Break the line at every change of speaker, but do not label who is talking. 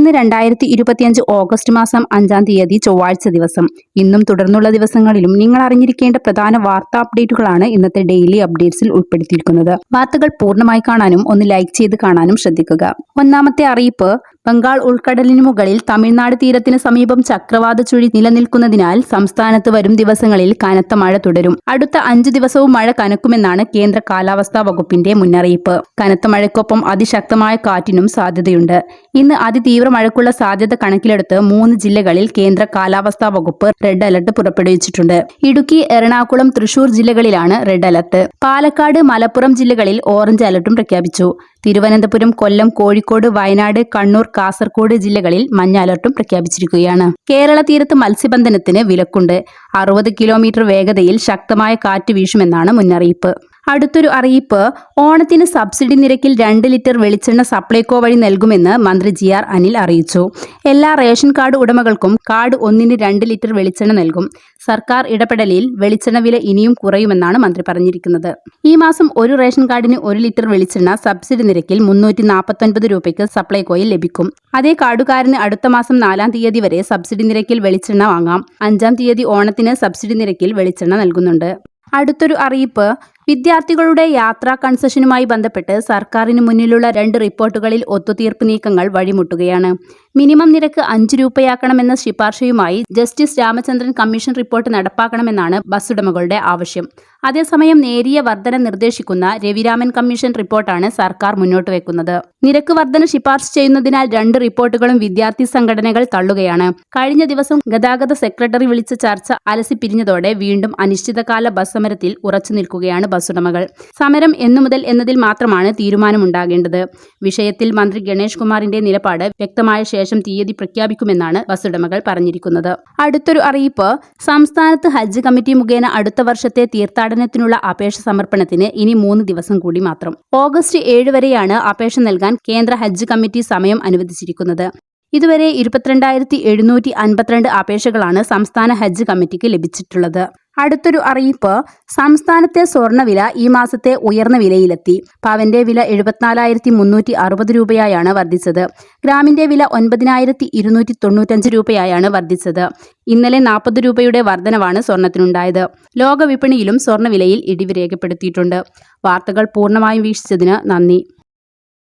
ഇന്ന് രണ്ടായിരത്തി ഇരുപത്തിയഞ്ച് ഓഗസ്റ്റ് മാസം അഞ്ചാം തീയതി ചൊവ്വാഴ്ച ദിവസം. ഇന്നും തുടർന്നുള്ള ദിവസങ്ങളിലും നിങ്ങൾ അറിഞ്ഞിരിക്കേണ്ട പ്രധാന വാർത്താ അപ്ഡേറ്റുകളാണ് ഇന്നത്തെ ഡെയിലി അപ്ഡേറ്റ്സിൽ ഉൾപ്പെടുത്തിയിരിക്കുന്നത്. വാർത്തകൾ പൂർണമായി കാണാനും ഒന്ന് ലൈക്ക് ചെയ്ത് കാണാനും ശ്രദ്ധിക്കുക. ഒന്നാമത്തെ അറിയിപ്പ് ബംഗാൾ ഉൾക്കടലിന് മുകളിൽ തമിഴ്നാട് തീരത്തിന് സമീപം ചക്രവാത ചുഴി നിലനിൽക്കുന്നതിനാൽ സംസ്ഥാനത്ത് വരും ദിവസങ്ങളിൽ കനത്ത മഴ തുടരും. അടുത്ത അഞ്ചു ദിവസവും മഴ കനക്കുമെന്നാണ് കേന്ദ്ര കാലാവസ്ഥാ വകുപ്പിന്റെ മുന്നറിയിപ്പ്. കനത്ത മഴയ്ക്കൊപ്പം അതിശക്തമായ കാറ്റിനും സാധ്യതയുണ്ട്. ഇന്ന് അതിതീവ്ര മഴയ്ക്കുള്ള സാധ്യത കണക്കിലെടുത്ത് മൂന്ന് ജില്ലകളിൽ കേന്ദ്ര കാലാവസ്ഥാ വകുപ്പ് റെഡ് അലർട്ട് പുറപ്പെടുവിച്ചിട്ടുണ്ട്. ഇടുക്കി എറണാകുളം തൃശൂർ ജില്ലകളിലാണ് റെഡ് അലർട്ട്. പാലക്കാട് മലപ്പുറം ജില്ലകളിൽ ഓറഞ്ച് അലർട്ടും പ്രഖ്യാപിച്ചു. തിരുവനന്തപുരം കൊല്ലം കോഴിക്കോട് വയനാട് കണ്ണൂർ കാസർകോട് ജില്ലകളിൽ മഞ്ഞ അലർട്ടും പ്രഖ്യാപിച്ചിരിക്കുകയാണ്. കേരള തീരത്ത് മത്സ്യബന്ധനത്തിന് വിലക്കുണ്ട്. അറുപത് കിലോമീറ്റർ വേഗതയിൽ ശക്തമായ കാറ്റ് വീശുമെന്നാണ് മുന്നറിയിപ്പ്. അടുത്തൊരു അറിയിപ്പ്. ഓണത്തിന് സബ്സിഡി നിരക്കിൽ രണ്ട് ലിറ്റർ വെളിച്ചെണ്ണ സപ്ലൈകോ വഴി നൽകുമെന്ന് മന്ത്രി ജി ആർ അനിൽ അറിയിച്ചു. എല്ലാ റേഷൻ കാർഡ് ഉടമകൾക്കും കാർഡ് ഒന്നിന് രണ്ട് ലിറ്റർ വെളിച്ചെണ്ണ നൽകും. സർക്കാർ ഇടപെടലിൽ വെളിച്ചെണ്ണ വില ഇനിയും കുറയുമെന്നാണ് മന്ത്രി പറഞ്ഞിരിക്കുന്നത്. ഈ മാസം ഒരു റേഷൻ കാർഡിന് ഒരു ലിറ്റർ വെളിച്ചെണ്ണ സബ്സിഡി നിരക്കിൽ മുന്നൂറ്റി നാൽപ്പത്തൊൻപത് രൂപയ്ക്ക് സപ്ലൈകോയിൽ ലഭിക്കും. അതേ കാർഡുകാരന് അടുത്ത മാസം നാലാം തീയതി വരെ സബ്സിഡി നിരക്കിൽ വെളിച്ചെണ്ണ വാങ്ങാം. അഞ്ചാം തീയതി ഓണത്തിന് സബ്സിഡി നിരക്കിൽ വെളിച്ചെണ്ണ നൽകുന്നുണ്ട്. അടുത്തൊരു അറിയിപ്പ്. വിദ്യാർത്ഥികളുടെ യാത്രാ കൺസെഷനുമായി ബന്ധപ്പെട്ട് സർക്കാരിന് മുന്നിലുള്ള രണ്ട് റിപ്പോർട്ടുകളിൽ ഒത്തുതീർപ്പ് നീക്കങ്ങൾ വഴിമുട്ടുകയാണ്. മിനിമം നിരക്ക് അഞ്ച് രൂപയാക്കണമെന്ന ശുപാർശയുമായി ജസ്റ്റിസ് രാമചന്ദ്രൻ കമ്മീഷൻ റിപ്പോർട്ട് നടപ്പാക്കണമെന്നാണ് ബസ് ഉടമകളുടെ ആവശ്യം. അതേസമയം നേരിയ വർധന നിർദ്ദേശിക്കുന്ന രവിരാമൻ കമ്മീഷൻ റിപ്പോർട്ടാണ് സർക്കാർ മുന്നോട്ട് വെക്കുന്നത്. നിരക്ക് വർധന ശുപാർശ ചെയ്യുന്നതിനാൽ രണ്ട് റിപ്പോർട്ടുകളും വിദ്യാർത്ഥി സംഘടനകൾ തള്ളുകയാണ്. കഴിഞ്ഞ ദിവസം ഗതാഗത സെക്രട്ടറി വിളിച്ച ചർച്ച അലസിപ്പിരിഞ്ഞതോടെ വീണ്ടും അനിശ്ചിതകാല ബസ് സമരത്തിൽ ഉറച്ചു നിൽക്കുകയാണ് ബസ് ഉടമകൾ സമരം എന്നുമുതൽ എന്നതിൽ മാത്രമാണ് തീരുമാനമുണ്ടാകേണ്ടത്. വിഷയത്തിൽ മന്ത്രി ഗണേഷ് കുമാറിന്റെ നിലപാട് വ്യക്തമായ ശേഷം തീയതി പ്രഖ്യാപിക്കുമെന്നാണ് ബസ് ഉടമകൾ പറഞ്ഞിരിക്കുന്നത്. അടുത്തൊരു അറിയിപ്പ് സംസ്ഥാനത്ത് ഹജ്ജ് കമ്മിറ്റി മുഖേന അടുത്ത വർഷത്തെ തീർത്ഥാടനത്തിനുള്ള അപേക്ഷ സമർപ്പണത്തിന് ഇനി മൂന്ന് ദിവസം കൂടി മാത്രം. ഓഗസ്റ്റ് ഏഴ് വരെയാണ് അപേക്ഷ നൽകാൻ കേന്ദ്ര ഹജ്ജ് കമ്മിറ്റി സമയം അനുവദിച്ചിരിക്കുന്നത്. ഇതുവരെ ഇരുപത്തിരണ്ടായിരത്തി എഴുന്നൂറ്റി അൻപത്തിരണ്ട് അപേക്ഷകളാണ് സംസ്ഥാന ഹജ്ജ് കമ്മിറ്റിക്ക് ലഭിച്ചിട്ടുള്ളത്. അടുത്തൊരു അറിയിപ്പ്. സംസ്ഥാനത്തെ സ്വർണവില ഈ മാസത്തെ ഉയർന്ന വിലയിലെത്തി. പവന്റെ വില എഴുപത്തിനാലായിരത്തി മുന്നൂറ്റി അറുപത് രൂപയായാണ് വർദ്ധിച്ചത്. ഗ്രാമിന്റെ വില ഒൻപതിനായിരത്തി ഇരുന്നൂറ്റി തൊണ്ണൂറ്റഞ്ച് രൂപയായാണ് വർദ്ധിച്ചത്. ഇന്നലെ നാൽപ്പത് രൂപയുടെ വർധനവാണ് സ്വർണത്തിനുണ്ടായത്. ലോക വിപണിയിലും സ്വർണവിലയിൽ ഇടിവ് രേഖപ്പെടുത്തിയിട്ടുണ്ട്. വാർത്തകൾ പൂർണമായും വീക്ഷിച്ചതിന് നന്ദി.